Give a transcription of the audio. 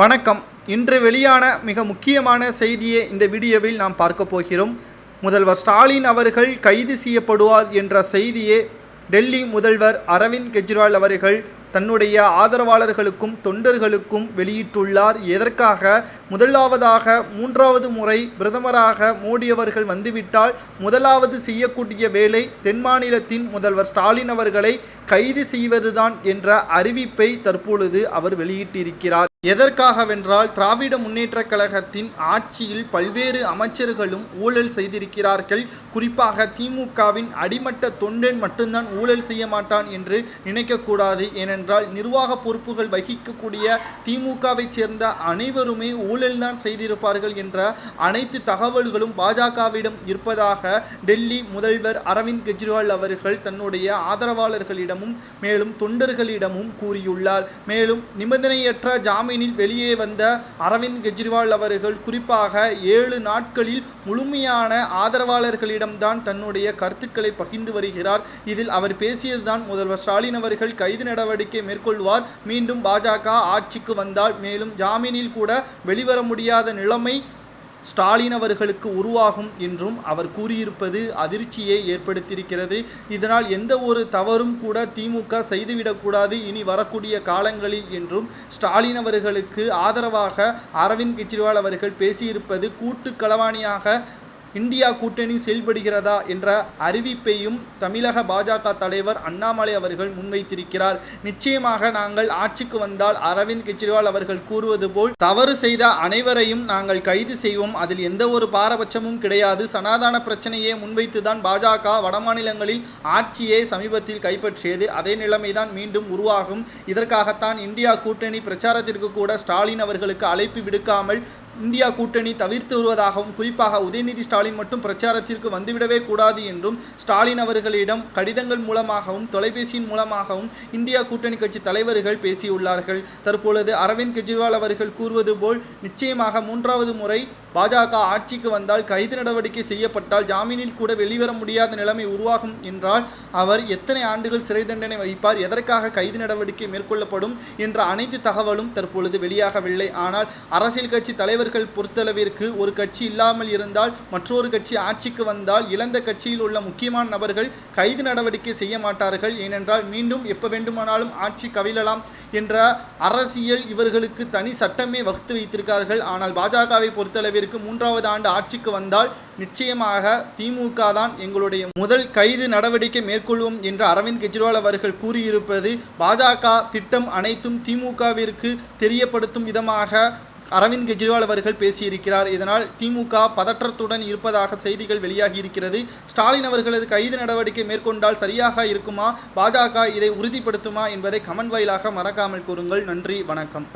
வணக்கம். இன்று வெளியான மிக முக்கியமான செய்தியை இந்த வீடியோவில் நாம் பார்க்க போகிறோம். முதல்வர் ஸ்டாலின் அவர்கள் கைது செய்யப்படுவார் என்ற செய்தியே டெல்லி முதல்வர் அரவிந்த் கெஜ்ரிவால் அவர்கள் தன்னுடைய ஆதரவாளர்களுக்கும் தொண்டர்களுக்கும் வெளியிட்டுள்ளார். எதற்காக? முதலாவதாக மூன்றாவது முறை பிரதமராக மோடி அவர்கள் வந்துவிட்டால் முதலாவது செய்யக்கூடிய வேலை தென் மாநிலத்தின் முதல்வர் ஸ்டாலின் அவர்களை கைது செய்வதுதான் என்ற அறிவிப்பை தற்பொழுது அவர் வெளியிட்டிருக்கிறார். எதற்காகவென்றால் திராவிட முன்னேற்றக் கழகத்தின் ஆட்சியில் பல்வேறு அமைச்சர்களும் ஊழல் செய்திருக்கிறார்கள். குறிப்பாக திமுகவின் அடிமட்ட தொண்டன் மட்டும்தான் ஊழல் செய்ய மாட்டான் என்று நினைக்கக்கூடாது. ஏனென்றால் நிர்வாக பொறுப்புகள் வகிக்கக்கூடிய திமுகவைச் சேர்ந்த அனைவருமே ஊழல்தான் செய்திருப்பார்கள் என்ற அனைத்து தகவல்களும் பாஜகவிடம் இருப்பதாக டெல்லி முதல்வர் அரவிந்த் கெஜ்ரிவால் அவர்கள் தன்னுடைய ஆதரவாளர்களிடமும் மேலும் தொண்டர்களிடமும் கூறியுள்ளார். மேலும் நிபந்தனையற்ற ஜாமீனில் வெளியே வந்த அரவிந்த் கெஜ்ரிவால் அவர்கள் குறிப்பாக ஏழு நாட்களில் முழுமையான ஆதரவாளர்களிடம்தான் தன்னுடைய கருத்துக்களை பகிர்ந்து வருகிறார். இதில் அவர் பேசியதுதான் முதல்வர். ஸ்டாலின் அவர்கள் கைது நடவடிக்கை மேற்கொள்வார். மீண்டும் பாஜக ஆட்சிக்கு வந்தால் மேலும் ஜாமீனில் கூட வெளிவர முடியாத நிலைமை ஸ்டாலின் அவர்களுக்கு உருவாகும் என்றும் அவர் கூறியிருப்பது அதிர்ச்சியை ஏற்படுத்தியிருக்கிறது. இதனால் எந்த ஒரு தவறும் கூட திமுக செய்துவிடக்கூடாது இனி வரக்கூடிய காலங்களில் என்றும் ஸ்டாலின் அவர்களுக்கு ஆதரவாக அரவிந்த் கெஜ்ரிவால் அவர்கள் பேசியிருப்பது கூட்டு களவாணியாக இந்தியா கூட்டணி செயல்படுகிறதா என்ற அறிவிப்பையும் தமிழக பாஜக தலைவர் அண்ணாமலை அவர்கள் முன்வைத்திருக்கிறார். நிச்சயமாக நாங்கள் ஆட்சிக்கு வந்தால் அரவிந்த் கெஜ்ரிவால் அவர்கள் கூறுவது போல் தவறு செய்த அனைவரையும் நாங்கள் கைது செய்வோம். அதில் எந்த ஒரு பாரபட்சமும் கிடையாது. சனாதான பிரச்சனையை முன்வைத்துதான் பாஜக வடமாநிலங்களில் ஆட்சியை சமீபத்தில் கைப்பற்றியது. அதே நிலைமைதான் மீண்டும் உருவாகும். இதற்காகத்தான் இந்தியா கூட்டணி பிரச்சாரத்திற்கு கூட ஸ்டாலின் அவர்களுக்கு அழைப்பு விடுக்காமல் இந்தியா கூட்டணி தவிர்த்து வருவதாகவும் குறிப்பாக உதயநிதி ஸ்டாலின் மட்டும் பிரச்சாரத்திற்கு வந்துவிடவே கூடாது என்றும் ஸ்டாலின் அவர்களிடம் கடிதங்கள் மூலமாகவும் தொலைபேசியின் மூலமாகவும் இந்தியா கூட்டணி கட்சி தலைவர்கள் பேசியுள்ளார்கள். தற்பொழுது அரவிந்த் கெஜ்ரிவால் அவர்கள் கூறுவது போல் நிச்சயமாக மூன்றாவது முறை பாஜக ஆட்சிக்கு வந்தால் கைது நடவடிக்கை செய்யப்பட்டால் ஜாமீனில் கூட வெளிவர முடியாத நிலைமை உருவாகும் என்றால் அவர் எத்தனை ஆண்டுகள் சிறை தண்டனை வைப்பார் எதற்காக கைது நடவடிக்கை மேற்கொள்ளப்படும் என்ற அனைத்து தகவலும் தற்பொழுது வெளியாகவில்லை. ஆனால் அரசியல் கட்சி தலைவர்கள் பொறுத்தளவிற்கு ஒரு கட்சி இல்லாமல் இருந்தால் மற்றொரு கட்சி ஆட்சிக்கு வந்தால் இழந்த கட்சியில் உள்ள முக்கியமான நபர்கள் கைது நடவடிக்கை செய்ய மாட்டார்கள். ஏனென்றால் மீண்டும் எப்ப வேண்டுமானாலும் ஆட்சி கவிழலாம் என்ற அரசியல் இவர்களுக்கு தனி சட்டமே வகுத்து வைத்திருக்கார்கள். ஆனால் பாஜகவை பொறுத்தளவிற்கு மூன்றாவது ஆண்டு ஆட்சிக்கு வந்தால் நிச்சயமாக திமுக தான் எங்களுடைய முதல் கைது நடவடிக்கை மேற்கொள்வோம் என்று அரவிந்த் கெஜ்ரிவால் அவர்கள் கூறியிருப்பது பாஜக திட்டம் அனைத்தும் திமுகவிற்கு தெரியப்படுத்தும் விதமாக அரவிந்த் கெஜ்ரிவால் அவர்கள் பேசியிருக்கிறார். இதனால் திமுக பதற்றத்துடன் இருப்பதாக செய்திகள் வெளியாகி இருக்கிறது ஸ்டாலின் அவர்களது கைது நடவடிக்கை மேற்கொண்டால் சரியாக இருக்குமா? பாஜக இதை உறுதிப்படுத்துமா என்பதை கமெண்ட் வாயிலாக மறக்காமல் கூறுங்கள். நன்றி வணக்கம்.